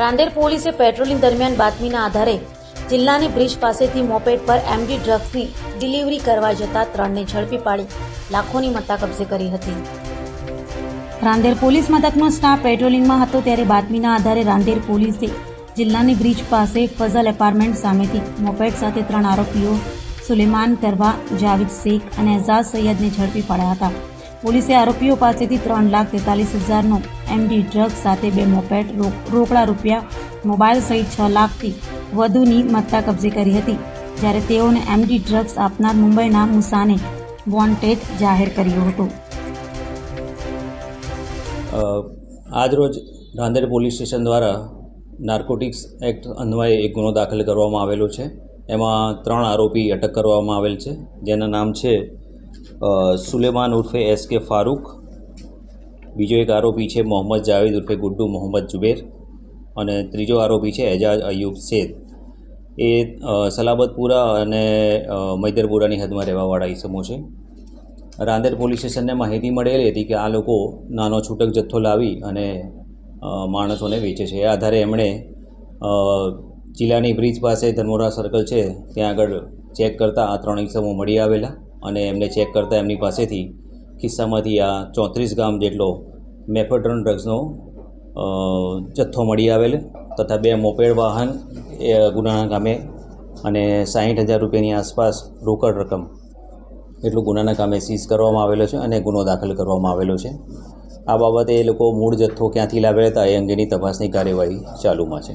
રાંદેર પોલીસે પેટ્રોલિંગ દરમિયાન બાતમીના આધારે જિલ્લાની બ્રિજ પાસેથી મોપેડ પર એમડી ડ્રગ્સની ડિલિવરી કરવા જતા ત્રણને ઝડપી પાડી લાખોની મત્તા કબજે કરી હતી. રાંદેર પોલીસ મથકનો સ્ટાફ પેટ્રોલિંગમાં હતો ત્યારે બાતમીના આધારે રાંદેર પોલીસે જિલ્લાની બ્રિજ પાસે ફઝલ એપાર્ટમેન્ટ સામેથી મોપેડ સાથે ત્રણ આરોપીઓ સુલેમાન કરવા, જાવિદ શેખ અને એઝાઝ સૈયદને ઝડપી પાડ્યા હતા. પોલીસે આરોપીઓ પાસેથી ત્રણ લાખ તેતાલીસ હજારનો એમડી ડ્રગ્સ સાથે બે મોપેટ રોકડા રૂપિયા, મોબાઈલ સહિત છ લાખથી વધુની મત્તા કબજે કરી હતી, જ્યારે તેઓને એમડી ડ્રગ્સ આપનાર મુંબઈના મુસાને વોન્ટેડ જાહેર કર્યો હતો. આજરોજ રાંદેર પોલીસ સ્ટેશન દ્વારા નાર્કોટિક્સ એક્ટ અન્વયે એક ગુનો દાખલ કરવામાં આવેલો છે. એમાં ત્રણ આરોપી અટક કરવામાં આવેલ છે, જેના નામ છે સુલેમાન ઉર્ફે એસ કે ફારૂક. બીજો એક આરોપી છે મોહમ્મદ જાવેદ ઉર્ફે ગુડ્ડુ મોહમ્મદ જુબેર. અને ત્રીજો આરોપી છે એજાજ અયુબ શેદ એ સલાબતપુરા અને મૈદરપુરાની હદમાં રહેવાવાળા ઈસમો છે. રાંદેર પોલીસ સ્ટેશનને માહિતી મળેલી હતી કે આ લોકો નાનો છૂટક જથ્થો લાવી અને માણસોને વેચે છે. એ આધારે એમણે જિલ્લાની બ્રિજ પાસે ધર્મોરા સર્કલ છે, ત્યાં આગળ ચેક કરતાં આ ત્રણ ઇસમો મળી આવેલા. અને એમને ચેક કરતાં એમની પાસેથી ખિસ્સામાંથી આ ચોત્રીસ ગ્રામ જેટલો મેફેડ્રોન ડ્રગ્સનો જથ્થો મળી આવેલ તથા બે મોપેડ વાહન એ ગુનાના કામે અને સાહીઠ હજાર રૂપિયાની આસપાસ રોકડ રકમ એટલું ગુનાના કામે સીઝ કરવામાં આવેલો છે અને ગુનો દાખલ કરવામાં આવેલો છે. આ બાબતે એ લોકો મૂળ જથ્થો ક્યાંથી લાવેલા હતા એ અંગેની તપાસની કાર્યવાહી ચાલુમાં છે.